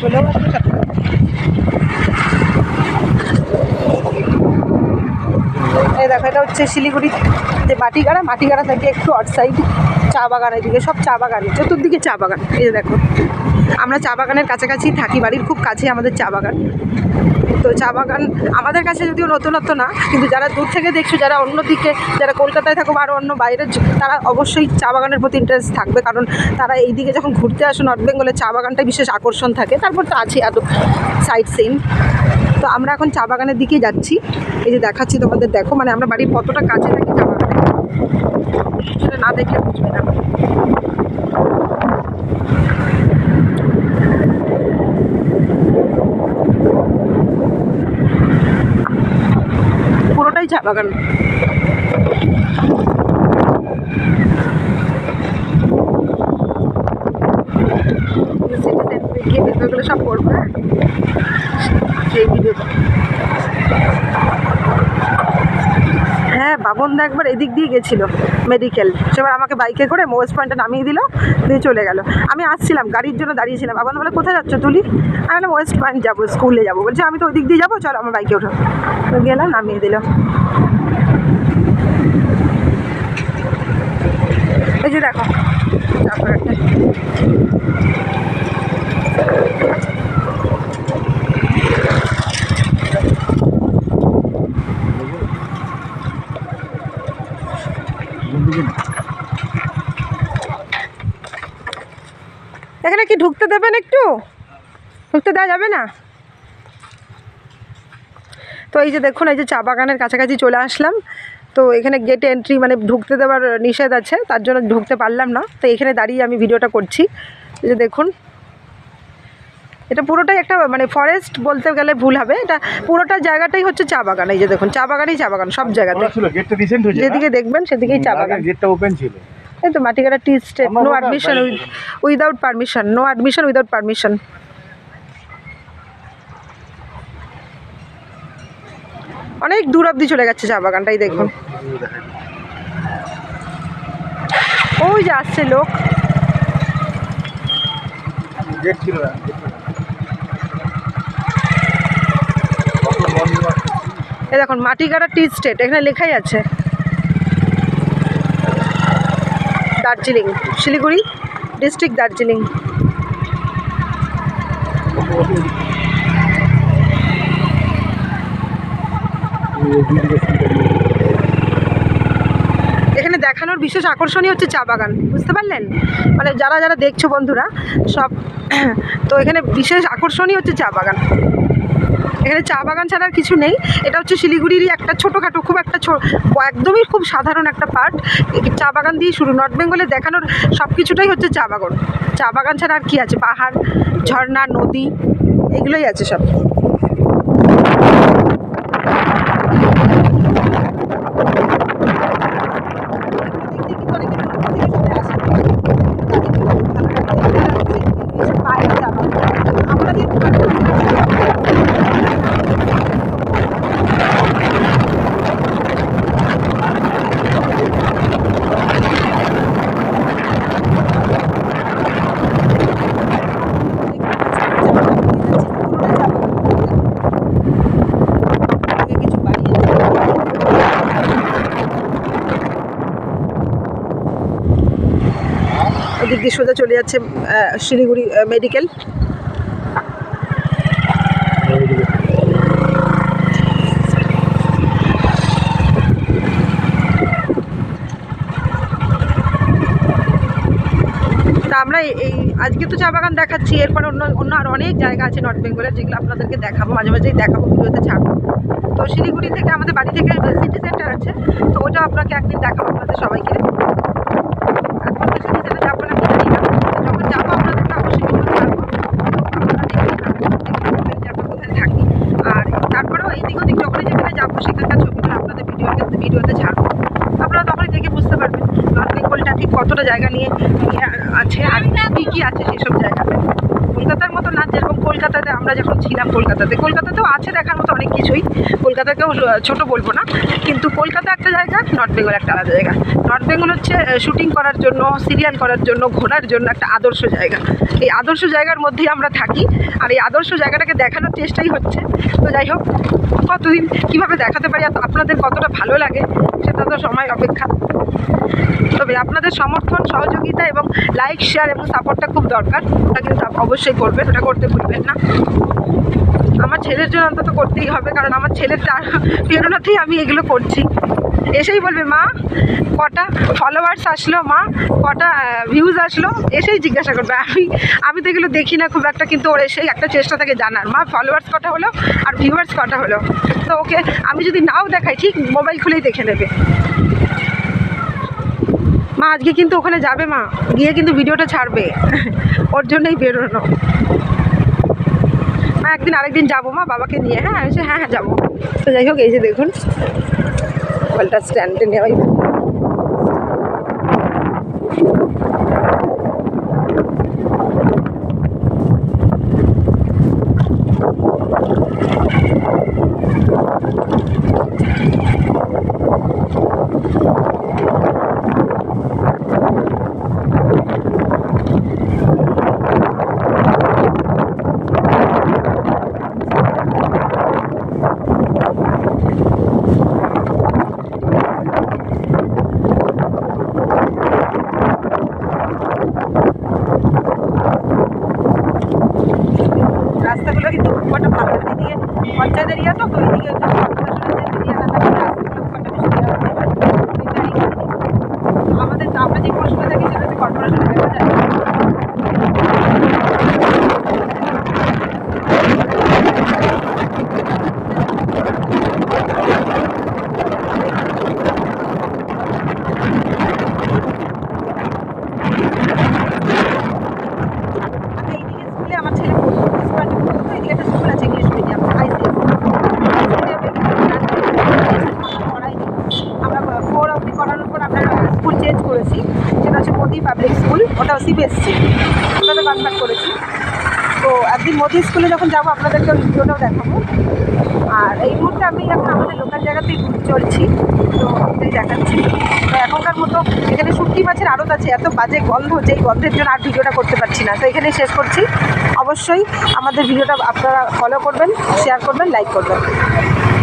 চলেও দেখো, এটা হচ্ছে শিলিগুড়ি যে মাটিগাড়া মাটিগাড়া থেকে একটু আট সাইড চা বাগান এদিকে সব চা বাগান, চতুর্দিকে চা বাগান, এই দেখো। আমরা চা বাগানের কাছাকাছি থাকি, বাড়ির খুব কাছে আমাদের চা বাগান। তো চা বাগান আমাদের কাছে যদিও নতুনত্ব না, কিন্তু যারা দূর থেকে দেখছ, যারা অন্যদিকে যারা কলকাতায় থাকো বা আরও অন্য বাইরের জ- তারা অবশ্যই চা বাগানের প্রতি ইন্টারেস্ট থাকবে, কারণ তারা এই দিকে যখন ঘুরতে আসে নর্থ বেঙ্গলে চা বাগানটাই বিশেষ আকর্ষণ থাকে। তারপর তো আছে এত সাইড সিন তো আমরা এখন চা বাগানের দিকেই যাচ্ছি। এই যে দেখাচ্ছি তোমাদের, দেখো মানে আমরা বাড়ির কতটা কাছে থাকি চা বাগানে। সেটা না দেখলে বুঝবে না। পুরোটাই চা বাগান গিয়ে ভিডিওগুলো সব করব হ্যাঁ সেই ভিডিওটা হ্যাঁ বাবনদা একবার এদিক দিয়ে গেছিল মেডিকেল সেবার আমাকে বাইকে করে ওয়েস্ট পয়েন্টে নামিয়ে দিল, দিয়ে চলে গেল। আমি আসছিলাম, গাড়ির জন্য দাঁড়িয়েছিলাম। বাবন বলে, কোথায় যাচ্ছ তুলি? আমি বললাম, ওয়েস্ট পয়েন্ট যাব স্কুলে যাব। বলছে, আমি তো ওই দিক দিয়ে যাব, চলো আমার বাইকে ওঠো। তো গেলাম নামিয়ে দিল। এই যে দেখো, তারপর একটা এখানে কি ঢুকতে দেবেন একটু? ঢুকতে দেওয়া যাবে না? তো এই যে দেখুন এই যে চা বাগানের কাছাকাছি চলে আসলাম। তো এখানে গেট এন্ট্রি মানে ঢুকতে দেওয়ার নিষেধ আছে তার জন্য ঢুকতে পারলাম না। তো এখানে দাঁড়িয়ে আমি ভিডিওটা করছি। এই যে দেখুন এটা পুরোটাই একটা মানে ফরেস্ট বলতে গেলে ভুল হবে। এটা পুরোটা জায়গাটাই হচ্ছে চা বাগান। এই যে দেখুন চা বাগানই চা বাগান সব জায়গাতে। যেদিকে দেখবেন সেদিকেই চা বাগান। গেটটা ওপেন ছিল। এই তো Matikata tea estate no admission without permission no admission without permission অনেক দূর অবধি চলে গেছে চা বাগানটাই দেখুন। ওই যে আসছে লোক। এই দেখুন মাটিগাড়া টি স্টেট এখানে লেখাই আছে। দার্জিলিং, শিলিগুড়ি ডিস্ট্রিক্ট দার্জিলিং। এখানে দেখানোর বিশেষ আকর্ষণই হচ্ছে চা বাগান, বুঝতে পারলেন? মানে যারা যারা দেখছ বন্ধুরা, সব, তো এখানে বিশেষ আকর্ষণই হচ্ছে চা বাগান। এখানে চা বাগান ছাড়া আর কিছু নেই। এটা হচ্ছে শিলিগুড়িরই একটা ছোটোখাটো, খুব একটা একদমই খুব সাধারণ একটা পার্ট। চা বাগান দিয়ে শুরু। নর্থ বেঙ্গলে দেখানোর সব কিছুটাই হচ্ছে চা বাগান। চা বাগান ছাড়া আর কী আছে? পাহাড়, ঝর্ণা, নদী, এগুলোই আছে সব। ওদিক দিয়ে সোজা চলে যাচ্ছে শিলিগুড়ি মেডিকেল তা আমরা এই- আজকে তো চা বাগান দেখাচ্ছি, এরপর অন্য অন্য আর অনেক জায়গা আছে নর্থ বেঙ্গলের যেগুলো আপনাদেরকে দেখাবো, মাঝে মাঝেই দেখাবো, ভিডিওতে ছাড়বো। তো শিলিগুড়ি থেকে আমাদের বাড়ি থেকে সিটি সেন্টার আছে, তো ওটা আপনাকে একদিন দেখাবো আপনাদের সবাইকে এখন তো সিটি সেন্টার যাব না কি জানি না যখন যাব আপনাদেরকে অবশ্যই ভিডিও ছাড়বো আপনারা দেখবেন, দেখবেন যে আমরা কোথায় থাকি আর তারপরেও এদিক ওদিক যখনই যেখানে যাব সেখানকার ছবিগুলো আপনাদের ভিডিওতে ভিডিওতে ছাড়বো আপনারা তখনই দেখে বুঝতে পারবেন নর্থ বেঙ্গলটা ঠিক কতটা জায়গা নিয়ে নিয়ে আছে সেসব জায়গাতে। কলকাতার মতো না যেরকম কলকাতাতে আমরা যখন ছিলাম কলকাতাতে, কলকাতাতেও আছে দেখার মতো অনেক কিছুই। কলকাতাকেও ছোট বলব না। কিন্তু কলকাতা একটা জায়গা, নর্থ বেঙ্গল একটা আলাদা জায়গা। নর্থ বেঙ্গল হচ্ছে শুটিং করার জন্য, সিরিয়াল করার জন্য, ঘোরার জন্য একটা আদর্শ জায়গা। এই আদর্শ জায়গার মধ্যেই আমরা থাকি, আর এই আদর্শ জায়গাটাকে দেখানোর চেষ্টাই হচ্ছে। তো যাই হোক, কতদিন কীভাবে দেখাতে পারি, আর আপনাদের কতটা ভালো লাগে, সেটা তো সময় অপেক্ষা। তবে আপনাদের সমর্থন, সহযোগিতা এবং লাইক শেয়ার এবং সাপোর্টটা খুব দরকার। ওটা কিন্তু অবশ্যই করবেন, ওটা করতে ভুলবেন না। আমার ছেলের জন্য অন্তত করতেই হবে, কারণ আমার ছেলের প্রেরণাতেই আমি এগুলো করছি। এসেই বলবে, মা, কটা ফলোয়ার্স আসলো, মা, কটা ভিউজ আসলো? এসেই জিজ্ঞাসা করবে। আমি আমি তো এগুলো দেখি না, খুব একটা, কিন্তু ওর এসেই একটা চেষ্টা থাকে জানার। মা ফলোয়ার্স কটা হলো আর ভিউয়ার্স কটা হলো? তো ওকে, আমি যদি নাও দেখাই, ঠিক মোবাইল খুলেই দেখে নেবে। মা, আজকে কিন্তু ওখানে যাবে মা, গিয়ে কিন্তু ভিডিওটা ছাড়বে। ওর জন্যই বেরোনো। একদিন আরেকদিন যাব মা বাবাকে নিয়ে হ্যাঁ? আমি হ্যাঁ হ্যাঁ যাব। তো যাই হোক, এই যে দেখুন, কলটা স্ট্যান্ডে নেওয়াই রাস্তাগুলো কিন্তু খুব একটা ভালো না। এদিকে পঞ্চায়েত এরিয়া তো তো এদিকে হচ্ছে কর্পোরেশনের যে এরিয়া না থাকে রাস্তাগুলো খুব একটা বেশি দেওয়া হতে পারে আমাদের তো আমরা যে পৌরসভা থাকি সেটাতে কর্পোরেশনে দেখা যায় না। আমি এইদিকে স্কুলে আমার ছেলে পড়তো ডিসপ্যান্ডে পড়তো তো এদিকে একটা স্কুল আছে ইংলিশ মিডিয়াম আইসিএস পড়াইনি আমরা ফোর অবধি করানোর পর আমরা স্কুল চেঞ্জ করেছি। সেটা হচ্ছে মোদি পাবলিক স্কুল ওটাও সিবিএসসি ওটাতে কনভার্ট করেছি। তো একদিন মোদি স্কুলে যখন যাব, আপনাদেরকে ভিডিওটাও দেখাবো। আর এই মুহূর্তে আমি এখন আমাদের লোকাল জায়গাতেই চলছি। তো এটাই দেখাচ্ছি। তো এখনকার মতো এখানে শুটকি মাছের আড়ত আছে। এত বাজে গন্ধ যেই গন্ধের জন্য আর ভিডিওটা করতে পারছি না। তো এখানেই শেষ করছি। অবশ্যই আমাদের ভিডিওটা আপনারা ফলো করবেন শেয়ার করবেন লাইক করবেন।